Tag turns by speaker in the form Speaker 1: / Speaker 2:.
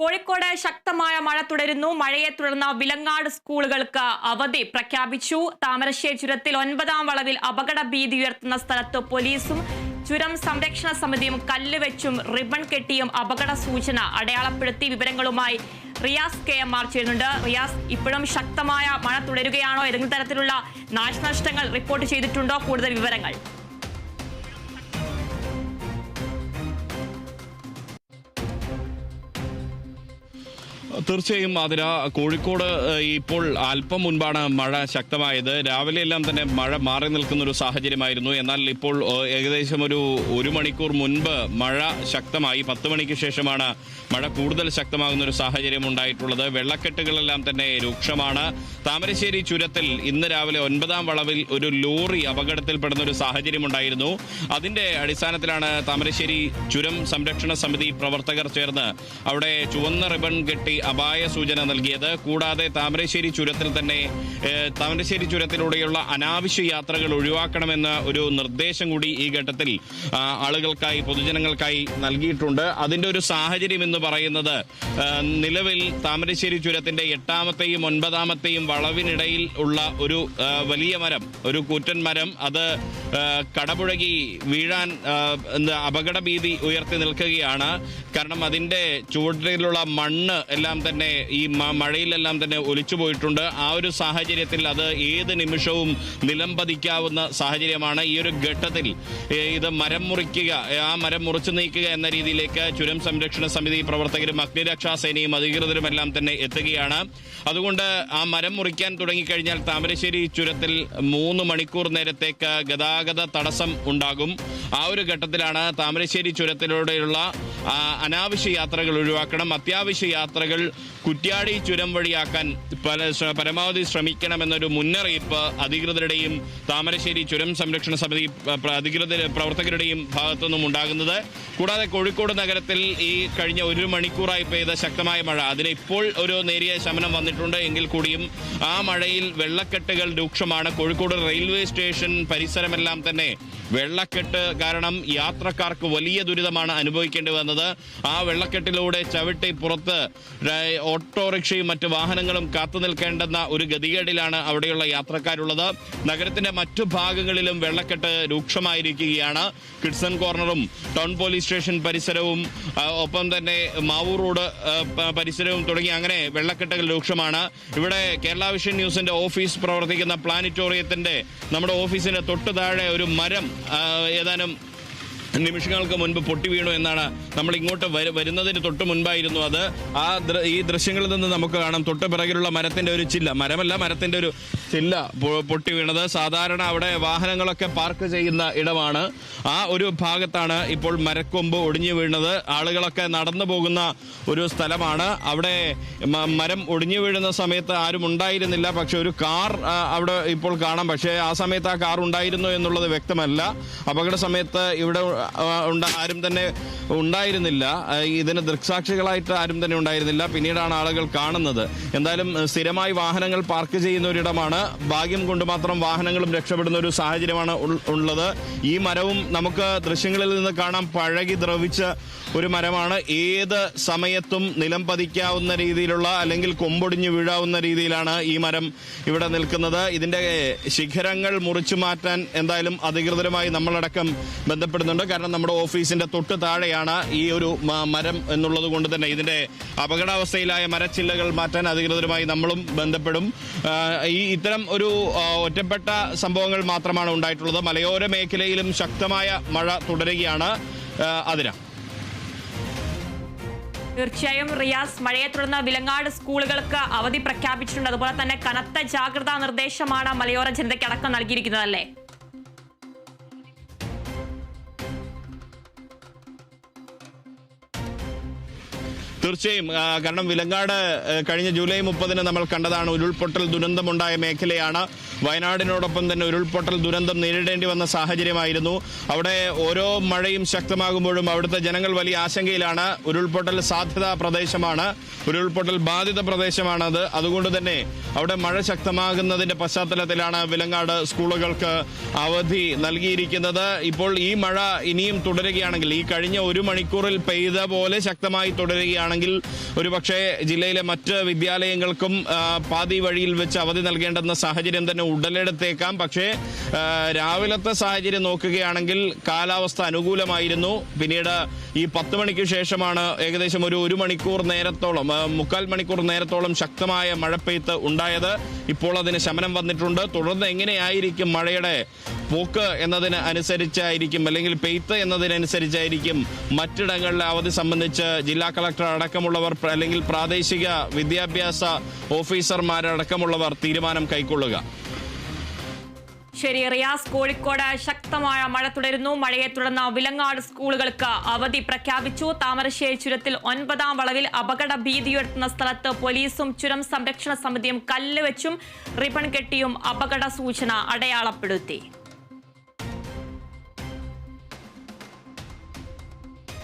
Speaker 1: കോഴിക്കോട് ശക്തമായ മഴ തുടരുന്നു. മഴയെ തുടർന്ന് വിലങ്ങാട് സ്കൂളുകൾക്ക് അവധി പ്രഖ്യാപിച്ചു. താമരശ്ശേരി ചുരത്തിൽ ഒൻപതാം വളവിൽ അപകട ഭീതി ഉയർത്തുന്ന സ്ഥലത്ത് പോലീസും ചുരം സംരക്ഷണ സമിതിയും കല്ലുവെച്ചും റിബൺ കെട്ടിയും അപകട സൂചന അടയാളപ്പെടുത്തി വിവരങ്ങളുമായി റിയാസ് കെ എം ആർ ചെയ്യുന്നുണ്ട് റിയാസ് ഇപ്പോഴും ശക്തമായ മഴ തുടരുകയാണോ? ഏതെങ്കിലും തരത്തിലുള്ള നാശനഷ്ടങ്ങൾ റിപ്പോർട്ട് ചെയ്തിട്ടുണ്ടോ? കൂടുതൽ വിവരങ്ങൾ.
Speaker 2: തീർച്ചയായും അതിന് കോഴിക്കോട് ഇപ്പോൾ അല്പം മുൻപാണ് മഴ ശക്തമായത്. രാവിലെ എല്ലാം തന്നെ മഴ മാറി നിൽക്കുന്ന ഒരു സാഹചര്യമായിരുന്നു. എന്നാൽ ഇപ്പോൾ ഏകദേശം ഒരു ഒരു മണിക്കൂർ മുൻപ് മഴ ശക്തമായി. പത്ത് മണിക്ക് ശേഷമാണ് മഴ കൂടുതൽ ശക്തമാകുന്ന ഒരു സാഹചര്യം ഉണ്ടായിട്ടുള്ളത്. വെള്ളക്കെട്ടുകളെല്ലാം തന്നെ രൂക്ഷമാണ്. താമരശ്ശേരി ചുരത്തിൽ ഇന്ന് രാവിലെ ഒൻപതാം വളവിൽ ഒരു ലോറി അപകടത്തിൽപ്പെടുന്ന ഒരു സാഹചര്യം ഉണ്ടായിരുന്നു. അതിന്റെ അടിസ്ഥാനത്തിലാണ് താമരശ്ശേരി ചുരം സംരക്ഷണ സമിതി പ്രവർത്തകർ ചേർന്ന് അവിടെ ചുവന്ന റിബൺ കെട്ടി അപായ സൂചന നൽകിയത്. കൂടാതെ താമരശ്ശേരി ചുരത്തിൽ തന്നെ താമരശ്ശേരി ചുരത്തിലൂടെയുള്ള അനാവശ്യ യാത്രകൾ ഒഴിവാക്കണമെന്ന ഒരു നിർദ്ദേശം കൂടി ഈ ഘട്ടത്തിൽ ആളുകൾക്കായി പൊതുജനങ്ങൾക്കായി നൽകിയിട്ടുണ്ട്. അതിന്റെ ഒരു സാഹചര്യം എന്ന് പറയുന്നത് നിലവിൽ താമരശ്ശേരി ചുരത്തിന്റെ എട്ടാമത്തെയും ഒൻപതാമത്തെയും വളവിനിടയിൽ ഉള്ള ഒരു വലിയ മരം ഒരു കൂറ്റൻ മരം. അത് കടപുഴകി വീഴാൻ ആ, എന്താ അപകട ഭീതി ഉയർത്തി നിൽക്കുകയാണ്. കാരണം അതിന്റെ ചുവട്ടിലുള്ള മണ്ണ് എല്ലാം തന്നെ ഈ മഴയിലെല്ലാം തന്നെ ഒലിച്ചു പോയിട്ടുണ്ട്. ആ ഒരു സാഹചര്യത്തിൽ അത് ഏത് നിമിഷവും നിലംപതിക്കാവുന്ന സാഹചര്യമാണ്. ഈ ഒരു ഘട്ടത്തിൽ ഇത് മരം മുറിക്കുക ആ മരം മുറിച്ചു നീക്കുക എന്ന രീതിയിലേക്ക് ചുരം സംരക്ഷണ സമിതി പ്രവർത്തകരും അഗ്നിരക്ഷാ സേനയും അധികൃതരും എല്ലാം തന്നെ എത്തുകയാണ്. അതുകൊണ്ട് ആ മരം മുറിക്കാൻ തുടങ്ങിക്കഴിഞ്ഞാൽ താമരശ്ശേരി ചുരത്തിൽ മൂന്ന് മണിക്കൂർ നേരത്തേക്ക് ഗതാഗത തടസ്സം ഉണ്ടാകും. ആ ഒരു ഘട്ടത്തിലാണ് താമരശ്ശേരി ചുരത്തിലൂടെയുള്ള അനാവശ്യ യാത്രകൾ ഒഴിവാക്കണം. അത്യാവശ്യ യാത്രകൾ കുറ്റ്യാടി ചുരം വഴിയാക്കാൻ പല പരമാവധി ശ്രമിക്കണമെന്നൊരു മുന്നറിയിപ്പ് അധികൃതരുടെയും താമരശ്ശേരി ചുരം സംരക്ഷണ സമിതി അധികൃത പ്രവർത്തകരുടെയും ഭാഗത്തു നിന്നും ഭാഗത്തുനിന്നും ഉണ്ടാകുന്നത്. കൂടാതെ കോഴിക്കോട് നഗരത്തിൽ ഈ കഴിഞ്ഞ ഒരു മണിക്കൂറായി പെയ്ത ശക്തമായ മഴ. അതിന് ഇപ്പോൾ ഒരു നേരിയ ശമനം വന്നിട്ടുണ്ട്. എങ്കിൽ കൂടിയും ആ മഴയിൽ വെള്ളക്കെട്ടുകൾ രൂക്ഷമാണ്. കോഴിക്കോട് റെയിൽവേ സ്റ്റേഷൻ പരിസരമെല്ലാം തന്നെ വെള്ളക്കെട്ട് കാരണം യാത്രക്കാർക്ക് വലിയ ദുരിതമാണ് അനുഭവിക്കേണ്ടി വന്നത്. ആ വെള്ളക്കെട്ടിലൂടെ ചവിട്ടി പുറത്ത് ഓട്ടോറിക്ഷയും മറ്റ് വാഹനങ്ങളും നിൽക്കേണ്ടുന്ന ഒരു ഗതികേടിലാണ് അവിടെയുള്ള യാത്രക്കാരുള്ളത്. നഗരത്തിന്റെ മറ്റു ഭാഗങ്ങളിലും വെള്ളക്കെട്ട് രൂക്ഷമായിരിക്കുകയാണ്. കിഡ്സൺ കോർണറും ടൗൺ പോലീസ് സ്റ്റേഷൻ പരിസരവും ഒപ്പം തന്നെ മാവൂർ റോഡ് പരിസരവും തുടങ്ങി അങ്ങനെ വെള്ളക്കെട്ടുകൾ രൂക്ഷമാണ്. ഇവിടെ കേരള വിഷൻ ന്യൂസിന്റെ ഓഫീസ് പ്രവർത്തിക്കുന്ന പ്ലാനിറ്റോറിയത്തിന്റെ നമ്മുടെ ഓഫീസിന്റെ തൊട്ടു താഴെ ഒരു മരം ഏതാനും നിമിഷങ്ങൾക്ക് മുൻപ് പൊട്ടി വീണു എന്നാണ് നമ്മൾ ഇങ്ങോട്ട് വരുന്നതിന് തൊട്ട് മുൻപായിരുന്നു അത്. ആ ഈ ദൃശ്യങ്ങളിൽ നിന്ന് നമുക്ക് കാണാം. തൊട്ട് പിറകിലുള്ള മരത്തിന്റെ ഒരു ചില്ല. മരമല്ല മരത്തിന്റെ ഒരു ചില്ല പൊട്ടി വീണത്. സാധാരണ അവിടെ വാഹനങ്ങളൊക്കെ പാർക്ക് ചെയ്യുന്ന ഇടമാണ്. ആ ഒരു ഭാഗത്താണ് ഇപ്പോൾ മരക്കൊമ്പ് ഒടിഞ്ഞു വീണത്. ആളുകളൊക്കെ നടന്നു പോകുന്ന ഒരു സ്ഥലമാണ്. അവിടെ മരം ഒടിഞ്ഞു വീഴുന്ന സമയത്ത് ആരും ഉണ്ടായിരുന്നില്ല. പക്ഷെ ഒരു കാർ അവിടെ ഇപ്പോൾ കാണാം. പക്ഷേ ആ സമയത്ത് ആ കാർ ഉണ്ടായിരുന്നു എന്നുള്ളത് വ്യക്തമല്ല. അപകട സമയത്ത് ഇവിടെ ആരും തന്നെ ഉണ്ടായിരുന്നില്ല. ഇതിന് ദൃക്സാക്ഷികളായിട്ട് ആരും തന്നെ ഉണ്ടായിരുന്നില്ല. പിന്നീടാണ് ആളുകൾ കാണുന്നത്. എന്തായാലും സ്ഥിരമായി വാഹനങ്ങൾ പാർക്ക് ചെയ്യുന്ന ഒരിടമാണ് ഭാഗ്യം കൊണ്ട് മാത്രം വാഹനങ്ങളും രക്ഷപ്പെടുന്ന ഒരു സാഹചര്യമാണ് ഉള്ളത്. ഈ മരവും നമുക്ക് ദൃശ്യങ്ങളിൽ നിന്ന് കാണാം. പഴകി ദ്രവിച്ച ഒരു മരമാണ്. ഏത് സമയത്തും നിലം പതിക്കാവുന്ന രീതിയിലുള്ള അല്ലെങ്കിൽ കൊമ്പൊടിഞ്ഞു വീഴാവുന്ന രീതിയിലാണ് ഈ മരം ഇവിടെ നിൽക്കുന്നത്. ഇതിന്റെ ശിഖരങ്ങൾ മുറിച്ചു മാറ്റാൻ എന്തായാലും അധികൃതരുമായി നമ്മളടക്കം ബന്ധപ്പെടുന്നുണ്ട്. കാരണം നമ്മുടെ ഓഫീസിന്റെ തൊട്ട് താഴെയാണ് ഈ ഒരു മരം എന്നുള്ളത് കൊണ്ട് തന്നെ ഇതിന്റെ അപകടാവസ്ഥയിലായ മരച്ചില്ലകൾ മാറ്റാൻ അധികൃതരുമായി നമ്മളും ബന്ധപ്പെടും. ഈ ഇത്തരം ഒരു ഒറ്റപ്പെട്ട സംഭവങ്ങൾ മാത്രമാണ് ഉണ്ടായിട്ടുള്ളത്. മലയോര മേഖലയിലും ശക്തമായ മഴ തുടരുകയാണ് ആ,
Speaker 1: തീർച്ചയായും റിയാസ് മഴയെ തുടർന്ന് വിലങ്ങാട് സ്കൂളുകൾക്ക് അവധി പ്രഖ്യാപിച്ചിട്ടുണ്ട്. അതുപോലെ തന്നെ കനത്ത ജാഗ്രതാ നിർദ്ദേശമാണ് മലയോര ജനതയ്ക്ക് അടക്കം നൽകിയിരിക്കുന്നത് അല്ലേ
Speaker 2: തീർച്ചയായും കാരണം വിലങ്ങാട് കഴിഞ്ഞ ജൂലൈ മുപ്പതിന് നമ്മൾ കണ്ടതാണ് ഉരുൾപൊട്ടൽ ദുരന്തമുണ്ടായ മേഖലയാണ്. വയനാടിനോടൊപ്പം തന്നെ ഉരുൾപൊട്ടൽ ദുരന്തം നേരിടേണ്ടി വന്ന സാഹചര്യമായിരുന്നു. അവിടെ ഓരോ മഴയും ശക്തമാകുമ്പോഴും അവിടുത്തെ ജനങ്ങൾ വലിയ ആശങ്കയിലാണ്. ഉരുൾപൊട്ടൽ സാധ്യതാ പ്രദേശമാണ്. ഉരുൾപൊട്ടൽ ബാധിത പ്രദേശമാണത്. അതുകൊണ്ട് തന്നെ അവിടെ മഴ ശക്തമാകുന്നതിന്റെ പശ്ചാത്തലത്തിലാണ് വിലങ്ങാട് സ്കൂളുകൾക്ക് അവധി നൽകിയിരിക്കുന്നത്. ഇപ്പോൾ ഈ മഴ ഇനിയും തുടരുകയാണെങ്കിൽ ഈ കഴിഞ്ഞ ഒരു മണിക്കൂറിൽ പെയ്ത പോലെ ശക്തമായി തുടരുകയാണ് നോക്കുകയാണെങ്കിൽ ഒരുപക്ഷെ ജില്ലയിലെ മറ്റ് വിദ്യാലയങ്ങൾക്കും പാതി വഴിയിൽ വെച്ച് അവധി നൽകേണ്ടെന്ന സാഹചര്യം തന്നെ ഉടലെടുത്തേക്കാം. പക്ഷേ രാവിലത്തെ സാഹചര്യം നോക്കുകയാണെങ്കിൽ കാലാവസ്ഥ അനുകൂലമായിരുന്നു. പിന്നീട് ഈ പത്ത് മണിക്ക് ശേഷമാണ് ഏകദേശം ഒരു ഒരു മണിക്കൂർ നേരത്തോളം മുക്കാൽ മണിക്കൂർ നേരത്തോളം ശക്തമായ മഴപ്പെയ്ത്ത് ഉണ്ടായത്. ഇപ്പോൾ അതിന് ശമനം വന്നിട്ടുണ്ട്. തുടർന്ന് എങ്ങനെയായിരിക്കും മഴയുടെ പോക്ക് എന്നതിന് അനുസരിച്ചായിരിക്കും അല്ലെങ്കിൽ പെയ്ത്ത് എന്നതിനനുസരിച്ചായിരിക്കും മറ്റിടങ്ങളിലെ അവധി സംബന്ധിച്ച് ജില്ലാ കളക്ടർ അടക്കമുള്ളവർ അല്ലെങ്കിൽ പ്രാദേശിക വിദ്യാഭ്യാസ ഓഫീസർമാരടക്കമുള്ളവർ തീരുമാനം കൈക്കൊള്ളുക?
Speaker 1: ശരി റിയാസ് കോഴിക്കോട് ശക്തമായ മഴ തുടരുന്നു. മഴയെ തുടർന്ന് വിലങ്ങാട് സ്കൂളുകൾക്ക് അവധി പ്രഖ്യാപിച്ചു. താമരശ്ശേരി ചുരത്തിൽ ഒൻപതാം വളവിൽ അപകട ഭീതിയുയർത്തുന്ന സ്ഥലത്ത് പോലീസും ചുരം സംരക്ഷണ സമിതിയും കല്ലുവെച്ചും റിബൺ കെട്ടിയും അപകട സൂചന അടയാളപ്പെടുത്തി.